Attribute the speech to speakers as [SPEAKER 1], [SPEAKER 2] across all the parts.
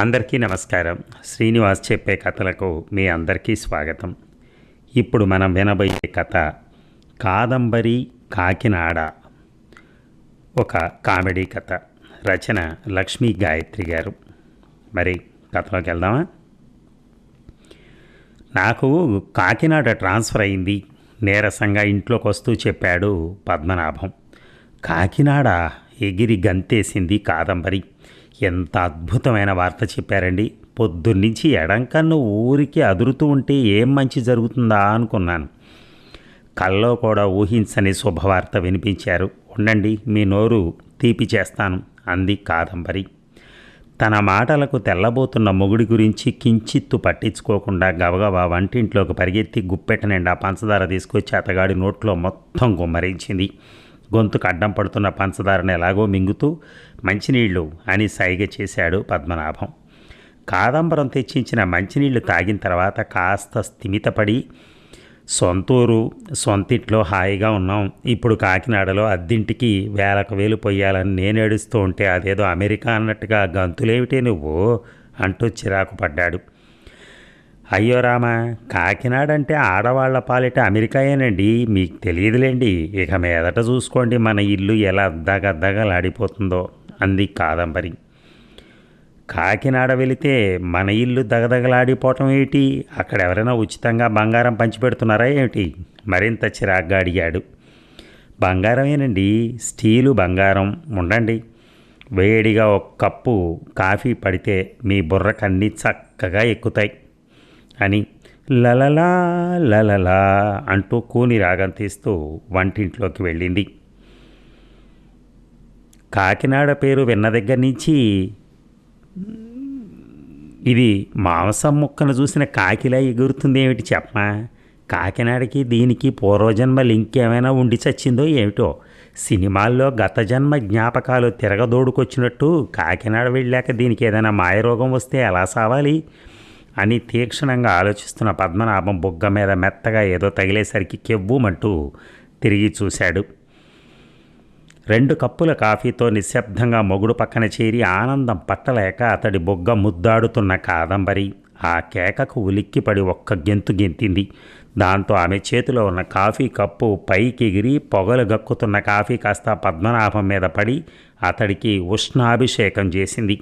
[SPEAKER 1] అందరికీ నమస్కారం. శ్రీనివాస్ చెప్పే కథలకు మీ అందరికీ స్వాగతం. ఇప్పుడు మనం వినబోయే కథ కాదంబరి కాకినాడ. ఒక కామెడీ కథ. రచన లక్ష్మీ గాయత్రి గారు. మరి కథలోకి వెళ్దామా? నాకు కాకినాడ ట్రాన్స్ఫర్ అయింది. నీరసంగా ఇంట్లోకి వస్తూ చెప్పాడు పద్మనాభం. కాకినాడ ఎగిరి గంతేసింది కాదంబరి. ఎంత అద్భుతమైన వార్త చెప్పారండి. పొద్దున్నుంచి ఎడంకన్ను ఊరికి అదురుతూ ఉంటే ఏం మంచి జరుగుతుందా అనుకున్నాను. కల్లో కూడా ఊహించని శుభవార్త వినిపించారు. ఉండండి మీ నోరు తీపి చేస్తాను. అంది కాదంబరి. తన మాటలకు తెల్లబోతున్న మొగుడి గురించి కించిత్తు పట్టించుకోకుండా గబగబా వంటింట్లోకి పరిగెత్తి గుప్పెట నిండా పంచదార తీసుకొచ్చి అతగాడి నోట్లో మొత్తం గుమ్మరించింది. గొంతుకు అడ్డం పడుతున్న పంచదారను ఎలాగో మింగుతూ మంచినీళ్ళు అని సైగ చేశాడు పద్మనాభం. కాదంబరం తెచ్చించిన మంచినీళ్ళు తాగిన తర్వాత కాస్త స్థిమితపడి సొంతూరు సొంతింట్లో హాయిగా ఉన్నాం. ఇప్పుడు కాకినాడలో అద్దింటికి వేలకు వేలు పొయ్యాలని నేను ఏడుస్తూ ఉంటే అదేదో అమెరికా అన్నట్టుగా గంతులేమిటే నువ్వు? అంటూ చిరాకు పడ్డాడు. అయ్యో రామా కాకినాడ అంటే ఆడవాళ్ళ పాలిట అమెరికాయేనండి. మీకు తెలియదులేండి. ఇక మీదట చూసుకోండి మన ఇల్లు ఎలా దగదగలాడిపోతుందో. అంది కాదంబరి. కాకినాడ వెళితే మన ఇల్లు దగదగలాడిపోవటం ఏమిటి? అక్కడ ఎవరైనా ఉచితంగా బంగారం పంచిపెడుతున్నారా ఏమిటి? మరింత చిరాగ్గా అడిగాడు. బంగారమేనండి. స్టీలు బంగారం. ఉండండి. వేడిగా ఒక కప్పు కాఫీ పడితే మీ బుర్రకన్నీ చక్కగా ఎక్కుతాయి. అని లలలా లలలా అంటూ కూని రాగం తీస్తూ వంటింట్లోకి వెళ్ళింది. కాకినాడ పేరు విన్న దగ్గర నుంచి ఇది మాంసం ముక్కను చూసిన కాకిలా ఎగురుతుంది ఏమిటి చెప్పమా? కాకినాడకి దీనికి పూర్వజన్మ లింక్ ఏమైనా ఉండి చచ్చిందో ఏమిటో? సినిమాల్లో గత జన్మ జ్ఞాపకాలు తిరగదోడుకొచ్చినట్టు కాకినాడ వెళ్ళాక దీనికి ఏదైనా మాయరోగం వస్తే ఎలా సావాలి? అని తీక్షణంగా ఆలోచిస్తున్న పద్మనాభం బుగ్గ మీద మెత్తగా ఏదో తగిలేసరికి కెవ్వుమంటూ తిరిగి చూశాడు. రెండు కప్పుల కాఫీతో నిశ్శబ్దంగా మొగుడు పక్కన చేరి ఆనందం పట్టలేక అతడి బొగ్గ ముద్దాడుతున్న కాదంబరి ఆ కేకకు ఉలిక్కిపడి ఒక్క గెంతు గెంతింది. దాంతో ఆమె చేతిలో ఉన్న కాఫీ కప్పు పైకి ఎగిరి పొగలు గక్కుతున్న కాఫీ కాస్త పద్మనాభం మీద పడి అతడికి ఉష్ణాభిషేకం చేసింది.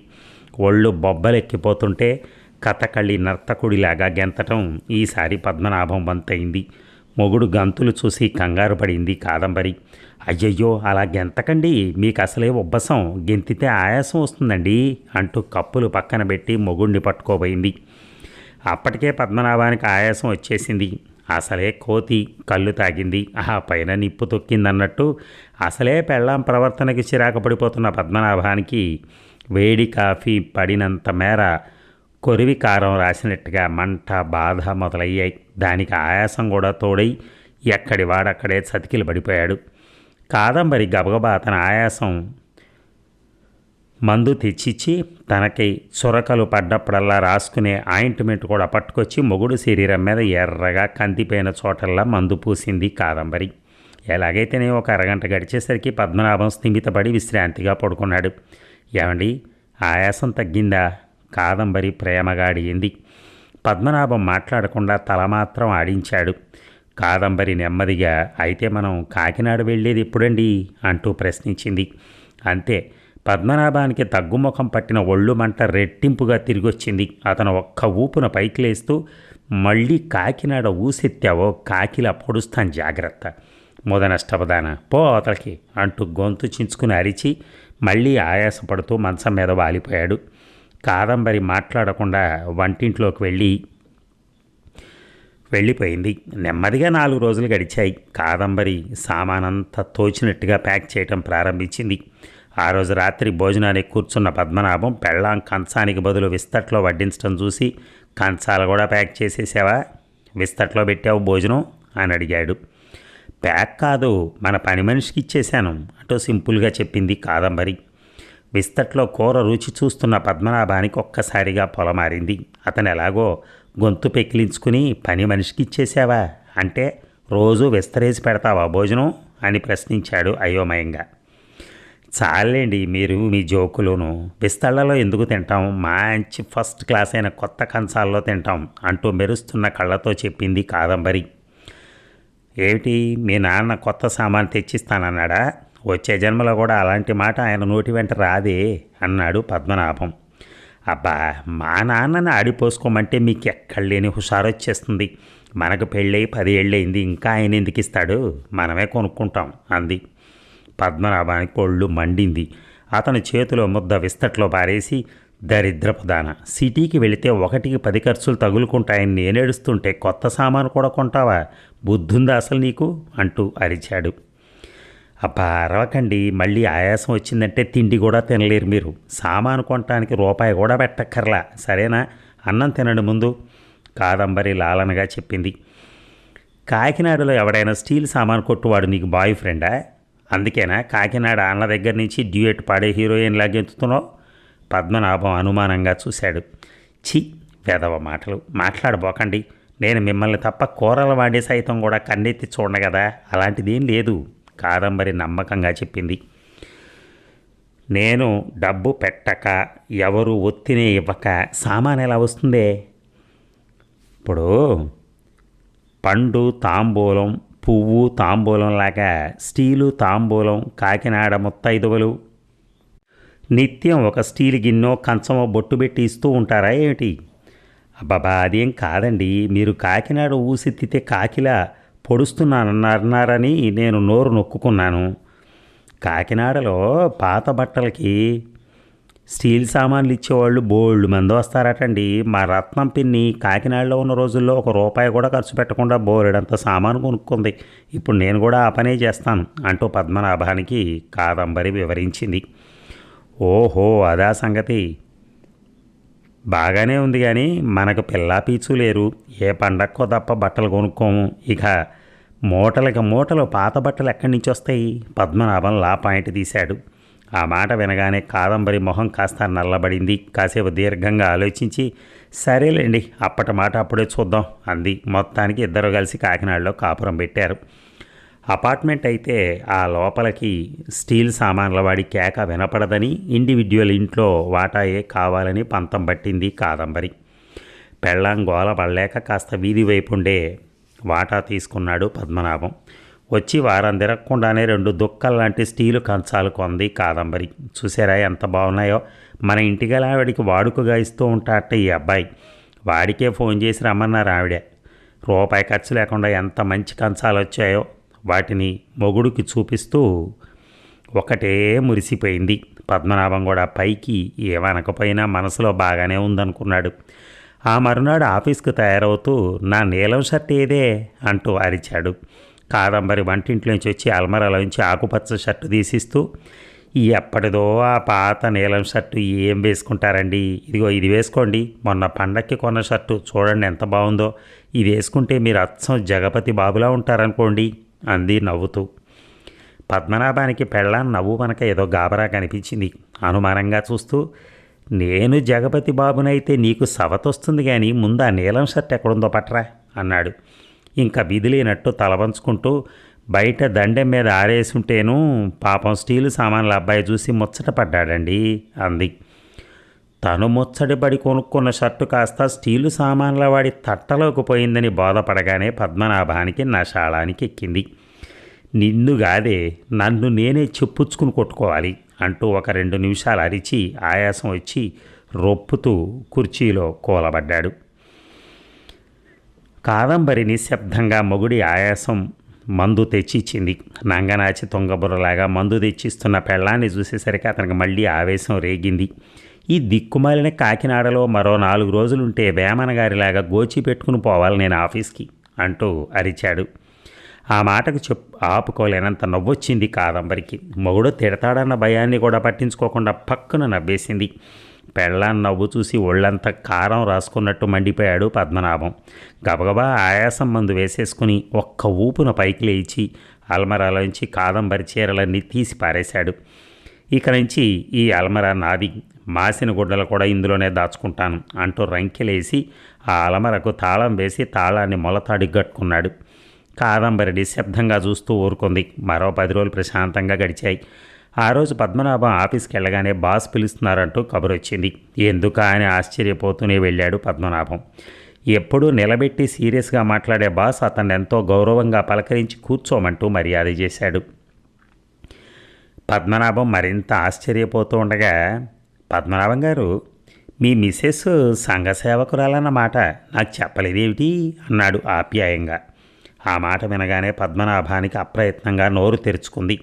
[SPEAKER 1] ఒళ్ళు బొబ్బలెక్కిపోతుంటే కథకళి నర్తకుడిలాగా గెంతటం ఈసారి పద్మనాభం వంతైంది. మొగుడు గంతులు చూసి కంగారు పడింది కాదంబరి. అయ్యయ్యో అలా గెంతకండి. మీకు అసలే ఉబ్బసం. గెంతితే ఆయాసం వస్తుందండి అంటూ కప్పులు పక్కన పెట్టి మొగుడిని పట్టుకోబోయింది. అప్పటికే పద్మనాభానికి ఆయాసం వచ్చేసింది. అసలే కోతి కళ్ళు తాగింది. ఆ పైన నిప్పు తొక్కిందన్నట్టు అసలే పెళ్ళాం ప్రవర్తనకి చిరాకు పడిపోతున్న పద్మనాభానికి వేడి కాఫీ పడినంత మేర కొరివి కారం రాసినట్టుగా మంట బాధ మొదలయ్యాయి. దానికి ఆయాసం కూడా తోడై ఎక్కడి వాడక్కడే చతికిలు పడిపోయాడు. కాదంబరి గబగబా తన ఆయాసం మందు తెచ్చిచ్చి తనకి చురకలు పడ్డప్పుడల్లా రాసుకునే ఆయింట్మెంట్ కూడా పట్టుకొచ్చి మొగుడు శరీరం మీద ఎర్రగా కందిపోయిన చోటల్లా మందు పూసింది కాదంబరి. ఎలాగైతేనే ఒక అరగంట గడిచేసరికి పద్మనాభం స్థిమితపడి విశ్రాంతిగా పడుకున్నాడు. ఏమండి ఆయాసం తగ్గిందా? కాదంబరి ప్రేమగా అడిగింది పద్మనాభం మాట్లాడకుండా తల మాత్రం ఆడించాడు. కాదంబరి నెమ్మదిగా అయితే మనం కాకినాడ వెళ్ళేది ఎప్పుడండి? అంటూ ప్రశ్నించింది. అంతే పద్మనాభానికి తగ్గుముఖం పట్టిన ఒళ్ళు మంట రెట్టింపుగా తిరిగొచ్చింది. అతను ఒక్క ఊపున పైకి లేస్తూ మళ్ళీ కాకినాడ ఊసెత్తావో కాకిలా పొడుస్తాను జాగ్రత్త. ముదనష్టపదాన పో అవతలకి అంటూ గొంతు చించుకుని అరిచి మళ్ళీ ఆయాసపడుతూ మంచం మీద వాలిపోయాడు. కాదంబరి మాట్లాడకుండా వంటింట్లోకి వెళ్ళి వెళ్ళిపోయింది. నెమ్మదిగా నాలుగు రోజులు గడిచాయి. కాదంబరి సామానంతా తోచినట్టుగా ప్యాక్ చేయటం ప్రారంభించింది. ఆ రోజు రాత్రి భోజనానికి కూర్చున్న పద్మనాభం పెళ్ళాం కంచానికి బదులు విస్తట్లో వడ్డించడం చూసి కంచాలు కూడా ప్యాక్ చేసేసావా? విస్తట్లో పెట్టావు భోజనం? అని అడిగాడు. ప్యాక్ కాదు మన పని మనిషికి ఇచ్చేశాను అంటూ సింపుల్గా చెప్పింది కాదంబరి. బిస్తట్లో కూర రుచి చూస్తున్న పద్మనాభానికి ఒక్కసారిగా పొలమారింది. అతను ఎలాగో గొంతు పెకిలించుకుని పని మనిషికి ఇచ్చేసావా? అంటే రోజు విస్తరేసి పెడతావా భోజనం? అని ప్రశ్నించాడు అయోమయంగా. చాలండి మీరు మీ జోకులోను బిస్తళ్ళలో ఎందుకు తింటాం? మంచి ఫస్ట్ క్లాస్ అయిన కొత్త కంచాల్లో తింటాం అంటూ మెరుస్తున్న కళ్ళతో చెప్పింది కాదంబరి. ఏమిటి మీ నాన్న కొత్త సామాన్ తెచ్చిస్తానన్నాడా? వచ్చే జన్మలో కూడా అలాంటి మాట ఆయన నోటి వెంట రాదే అన్నాడు పద్మనాభం. అబ్బా మా నాన్నని ఆడిపోసుకోమంటే మీకు ఎక్కడ లేని హుషారు వచ్చేస్తుంది. మనకు పెళ్ళయి పది ఏళ్ళయింది ఇంకా ఆయన ఎందుకు ఇస్తాడు? మనమే కొనుక్కుంటాం అంది. పద్మనాభానికి ఒళ్ళు మండింది. అతని చేతిలో ముద్ద విస్తట్లో పారేసి దరిద్రపు దాన సిటీకి వెళితే ఒకటికి పది ఖర్చులు తగులుకుంటాయని నేనేడుస్తుంటే కొత్త సామాను కూడా కొంటావా? బుద్ధుందా అసలు నీకు? అంటూ అరిచాడు. అబ్బా అరవకండి. మళ్ళీ ఆయాసం వచ్చిందంటే తిండి కూడా తినలేరు మీరు. సామాను కొనటానికి రూపాయి కూడా పెట్టక్కర్లా. సరేనా? అన్నం తినండి ముందు. కాదంబరి లాలనగా చెప్పింది. కాకినాడలో ఎవడైనా స్టీల్ సామాను కొట్టువాడు నీకు బాయ్ ఫ్రెండా? అందుకేనా? కాకినాడ అన్న దగ్గర నుంచి డ్యూయట్ పాడే హీరోయిన్ లాగెంతుతున్నావు పద్మనాభం అనుమానంగా చూశాడు. చి వేదవ మాటలు. మాట్లాడబోకండి. నేను మిమ్మల్ని తప్ప కూరలు వాడే సైతం కూడా కన్నెత్తి చూడను కదా. అలాంటిదేం లేదు. కాదంబరి నమ్మకంగా చెప్పింది. నేను డబ్బు పెట్టక ఎవరు ఒత్తినే ఇవ్వక సామాన్ ఎలా వస్తుందే? ఇప్పుడు పండు తాంబూలం పువ్వు తాంబూలం లాగా స్టీలు తాంబూలం కాకినాడ ముత్తైదువలు నిత్యం ఒక స్టీల్ గిన్నో కంచమో బొట్టు పెట్టి ఇస్తూ ఉంటారా ఏమిటి? అబ్బాబా అదేం కాదండి. మీరు కాకినాడ ఊసెత్తితే కాకిలా పొడుస్తున్నానన్నారన్నారని నేను నోరు నొక్కుకున్నాను. కాకినాడలో పాత బట్టలకి స్టీల్ సామాన్లు ఇచ్చేవాళ్ళు బోల్డ్ మంది వస్తారటండి. మా రత్నం పిన్ని కాకినాడలో ఉన్న రోజుల్లో ఒక రూపాయి కూడా ఖర్చు పెట్టకుండా బోరెడంత సామాను కొనుక్కుంది. ఇప్పుడు నేను కూడా ఆ పనే చేస్తాను అంటూ పద్మనాభానికి కాదంబరి వివరించింది. ఓహో అదా సంగతి. బాగానే ఉంది కానీ మనకు పిల్లా పీచు లేరు. ఏ పండక్కో తప్ప బట్టలు కొనుక్కోము. ఇక మూటలకి మూటలు పాత బట్టలు ఎక్కడి నుంచి వస్తాయి? పద్మనాభం లా పాయింట్ తీశాడు. ఆ మాట వినగానే కాదంబరి మొహం కాస్త నల్లబడింది. కాసేపు దీర్ఘంగా ఆలోచించి సరేలేండి అప్పటి మాట అప్పుడే చూద్దాం అంది. మొత్తానికి ఇద్దరు కలిసి కాకినాడలో కాపురం పెట్టారు. అపార్ట్మెంట్ అయితే ఆ లోపలికి స్టీల్ సామాన్ల వాడి కేక వినపడదని ఇండివిడ్యువల్ ఇంట్లో వాటాయే కావాలని పంతం పట్టింది కాదంబరి. పెళ్ళాం గోల పడలేక కాస్త వీధి వైపుండే వాటా తీసుకున్నాడు పద్మనాభం. వచ్చి వారం తిరగకుండానే రెండు దుక్కల లాంటి స్టీలు కంచాలు కొంది కాదంబరి. చూసారా ఎంత బాగున్నాయో? మన ఇంటికి ఆవిడికి వాడుకగా ఇస్తూ ఉంటాట ఈ అబ్బాయి. వాడికే ఫోన్ చేసి రమ్మన్నారు ఆవిడ. రూపాయి ఖర్చు లేకుండా ఎంత మంచి కంచాలు వచ్చాయో వాటిని మొగుడికి చూపిస్తూ ఒకటే మురిసిపోయింది. పద్మనాభం కూడా పైకి ఏమనకపోయినా మనసులో బాగానే ఉందనుకున్నాడు. ఆ మరునాడు ఆఫీస్కు తయారవుతూ నా నీలం షర్ట్ ఏదే? అంటూ అరిచాడు. కాదంబరి వంటింట్లోంచి వచ్చి అల్మరాలోంచి ఆకుపచ్చ షర్టు తీసిస్తూ ఎప్పటిదో ఆ పాత నీలం షర్టు ఏం వేసుకుంటారండి? ఇదిగో ఇది వేసుకోండి. మొన్న పండక్కి కొన్న షర్టు చూడండి ఎంత బాగుందో. ఇది వేసుకుంటే మీరు అచ్చం జగపతి బాబులా ఉంటారనుకోండి. అంది నవ్వుతూ. పద్మనాభానికి పెళ్ళాన్ నవ్వు మనక ఏదో గాబరా కనిపించింది. అనుమానంగా చూస్తూ నేను జగపతి బాబునైతే నీకు సవతొస్తుంది కానీ ముందు ఆ నీలం షర్ట్ ఎక్కడుందో పట్రా అన్నాడు. ఇంకా విధిలేనట్టు తలవంచుకుంటూ బయట దండెం మీద ఆరేసుంటేను పాపం స్టీలు సామాన్ల అబ్బాయి చూసి ముచ్చట పడ్డాడండి అంది. తను ముచ్చటిపడి కొనుక్కున్న షర్టు కాస్త స్టీలు సామాన్ల వాడి తట్టలోకి పోయిందని బోధపడగానే పద్మనాభానికి నషాళానికి ఎక్కింది. నిన్నుగాదే నన్ను నేనే చెప్పుచ్చుకుని కొట్టుకోవాలి అంటూ ఒక రెండు నిమిషాలు అరిచి ఆయాసం వచ్చి రొప్పుతూ కుర్చీలో కూలబడ్డాడు. కాదంబరి నిశ్శబ్దంగా మొగుడి ఆయాసం మందు తెచ్చిచ్చింది. నంగనాచి తొంగబుర్రలాగా మందు తెచ్చిస్తున్న పెళ్ళాన్ని చూసేసరికి అతనికి మళ్ళీ ఆవేశం రేగింది. ఈ దిక్కుమాలిన కాకినాడలో మరో నాలుగు రోజులుంటే వేమన గారిలాగా గోచి పెట్టుకుని పోవాలి నేను ఆఫీస్కి అంటూ అరిచాడు. ఆ మాటకు చెప్ ఆపుకోలేనంత నవ్వొచ్చింది కాదంబరికి. మొగుడు తిడతాడన్న భయాన్ని కూడా పట్టించుకోకుండా పక్కన నవ్వేసింది. పెళ్ళాన్ని నవ్వు చూసి ఒళ్ళంతా కారం రాసుకున్నట్టు మండిపోయాడు పద్మనాభం. గబగబా ఆయాసం మందు వేసేసుకుని ఒక్క ఊపున పైకి లేచి అల్మరాలోంచి కాదంబరి చీరలన్నీ తీసి పారేశాడు. ఇక నుంచి ఈ అల్మరా నాది మాసిన గుడ్డలు కూడా ఇందులోనే దాచుకుంటాను అంటూ రంకెలేసి ఆ అలమరకు తాళం వేసి తాళాన్ని మొలతాడి కట్టుకున్నాడు. కాదంబరి నిశ్శబ్దంగా చూస్తూ ఊరుకుంది. మరో పది రోజులు ప్రశాంతంగా గడిచాయి. ఆ రోజు పద్మనాభం ఆఫీస్కి వెళ్ళగానే బాస్ పిలుస్తున్నారంటూ కబురు వచ్చింది ఎందుకా అని ఆశ్చర్యపోతూనే వెళ్ళాడు పద్మనాభం. ఎప్పుడూ నిలబెట్టి సీరియస్గా మాట్లాడే బాస్ అతన్ని ఎంతో గౌరవంగా పలకరించి కూర్చోమంటూ మర్యాద చేశాడు. పద్మనాభం మరింత ఆశ్చర్యపోతూ ఉండగా పద్మనాభం గారు మీ మిస్సెస్ సంఘ సేవకురాలన్నమాట నాకు చెప్పలేదేమిటి? అన్నాడు ఆప్యాయంగా. ఆ మాట వినగానే పద్మనాభానికి అప్రయత్నంగా నోరు తెరుచుకుంది.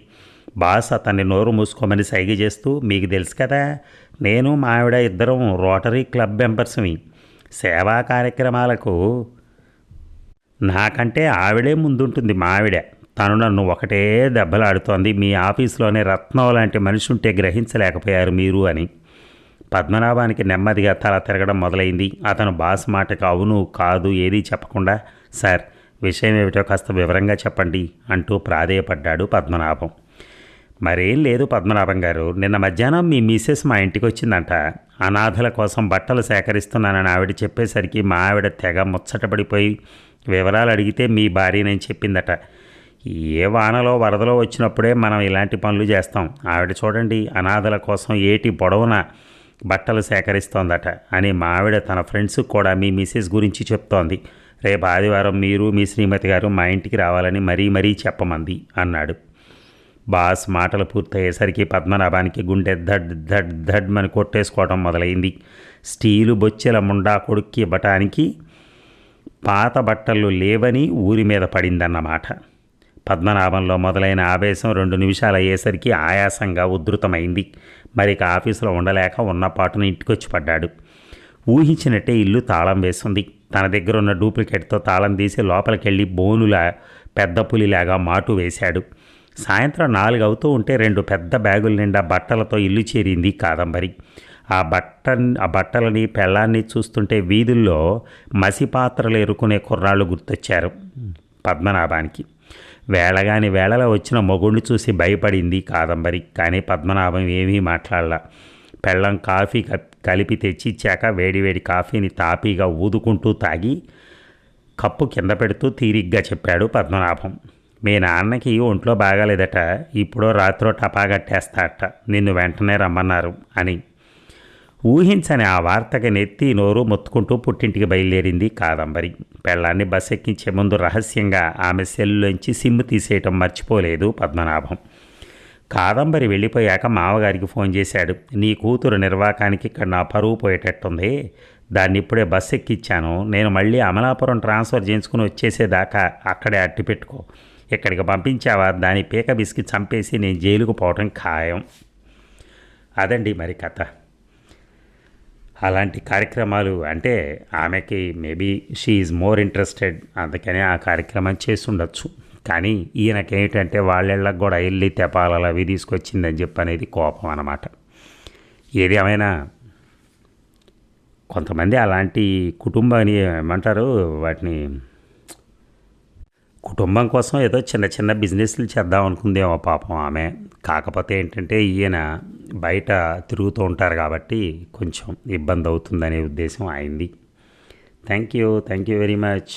[SPEAKER 1] బాస్ అతన్ని నోరు మూసుకోమని సైగ చేస్తూ మీకు తెలుసు కదా నేను మా ఆవిడ ఇద్దరం రోటరీ క్లబ్ మెంబర్స్ని సేవా కార్యక్రమాలకు నాకంటే ఆవిడే ముందుంటుంది మా ఆవిడ. తను నన్ను ఒకటే దెబ్బలాడుతోంది. మీ ఆఫీస్లోనే రత్నం లాంటి మనిషి ఉంటే గ్రహించలేకపోయారు మీరు అని. పద్మనాభానికి నెమ్మదిగా తల తిరగడం మొదలైంది. అతను బాస్ మాటకు అవును కాదు ఏదీ చెప్పకుండా సార్ విషయం ఏమిటో కాస్త వివరంగా చెప్పండి అంటూ ప్రాధేయపడ్డాడు పద్మనాభం. మరేం లేదు పద్మనాభం గారు నిన్న మధ్యాహ్నం మీ మిసెస్ మా ఇంటికి వచ్చిందంట. అనాథల కోసం బట్టలు సేకరిస్తున్నానని ఆవిడ చెప్పేసరికి మా ఆవిడ తెగ ముచ్చటపడిపోయి వివరాలు అడిగితే మీ భార్యనని చెప్పిందట. ఏ వానలో వరదలో వచ్చినప్పుడే మనం ఇలాంటి పనులు చేస్తాం. ఆవిడ చూడండి అనాథల కోసం ఏటి పొడవునా బట్టలు సేకరిస్తోందట అని మా ఆవిడ తన ఫ్రెండ్స్ కూడా మీ మిసెస్ గురించి చెప్తోంది. రేపు ఆదివారం మీరు మీ శ్రీమతి గారు మా ఇంటికి రావాలని మరీ మరీ చెప్పమంది అన్నాడు. బాస్ మాటలు పూర్తయ్యేసరికి పద్మనాభానికి గుండె ధడ్ ధడ్ ధడ్ అని కొట్టేసుకోవడం మొదలైంది. స్టీలు బొచ్చెల ముండా కొడుక్కి ఇవ్వటానికి పాత బట్టలు లేవని ఊరి మీద పడిందన్నమాట. పద్మనాభంలో మొదలైన ఆవేశం రెండు నిమిషాలు అయ్యేసరికి ఆయాసంగా ఉధృతమైంది. మరి ఇక ఆఫీసులో ఉండలేక ఉన్నపాటును ఇంటికొచ్చి పడ్డాడు. ఊహించినట్టే ఇల్లు తాళం వేస్తుంది తన దగ్గర ఉన్న డూప్లికేట్తో తాళం తీసి లోపలికెళ్ళి బోనులా పెద్ద పులిలాగా మాటు వేశాడు. సాయంత్రం నాలుగు అవుతూ ఉంటే రెండు పెద్ద బ్యాగుల నిండా బట్టలతో ఇల్లు చేరింది కాదంబరి. ఆ బట్ట ఆ బట్టలని పెళ్ళాన్ని చూస్తుంటే వీధుల్లో మసిపాత్రలు ఎరుకునే కుర్రాళ్ళు గుర్తొచ్చారు పద్మనాభానికి. వేళగాని వేళలో వచ్చిన మొగుళ్ళు చూసి భయపడింది కాదంబరి. కానీ పద్మనాభం ఏమీ మాట్లాడలా. పెళ్ళం కాఫీ కలిపి తెచ్చిచ్చాక వేడివేడి కాఫీని తాపీగా ఊదుకుంటూ తాగి కప్పు కింద పెడుతూ తీరిగ్గా చెప్పాడు పద్మనాభం. మీ నాన్నకి ఒంట్లో బాగాలేదట ఇప్పుడో రాత్రో టపా కట్టేస్తాట నిన్ను వెంటనే రమ్మన్నారు అని. ఊహించని ఆ వార్తకి నెత్తి నోరు మొత్తుకుంటూ పుట్టింటికి బయలుదేరింది కాదంబరి. పెళ్ళాన్ని బస్ ఎక్కించే ముందు రహస్యంగా ఆమె సెల్లులోంచి సిమ్ తీసేయటం మర్చిపోలేదు పద్మనాభం. కాదంబరి వెళ్ళిపోయాక మామగారికి ఫోన్ చేశాడు. నీ కూతురు నిర్వాకానికి ఇక్కడ నా పరువు పోయేటట్టుంది. దాన్ని ఇప్పుడే బస్ ఎక్కిచ్చాను నేను మళ్ళీ అమలాపురం ట్రాన్స్ఫర్ చేయించుకుని వచ్చేసేదాకా అక్కడే అట్టి పెట్టుకో. ఇక్కడికి పంపించావా? దాని పీక బిస్కి చంపేసి నేను జైలుకు పోవటం ఖాయం. అదండి మరి కథ. అలాంటి కార్యక్రమాలు అంటే ఆమెకి maybe she is more interested అందుకనే ఆ కార్యక్రమం చేసి ఉండొచ్చు కానీ ఈయనకేమిటంటే వాళ్ళళ్ళకి కూడా వెళ్ళి తెపాలలు అవి తీసుకొచ్చిందని చెప్పి అనేది కోపం అన్నమాట. ఏది ఏమైనా కొంతమంది అలాంటి కుటుంబాన్ని ఏమంటారు? వాటిని కుటుంబం కోసం ఏదో చిన్న చిన్న బిజినెస్లు చేద్దాం అనుకుందేమో పాపం ఆమె. కాకపోతే ఏంటంటే ఈయన బయట తిరుగుతూ ఉంటారు కాబట్టి కొంచెం ఇబ్బంది అవుతుందనే ఉద్దేశం అయింది. Thank you thank you very much.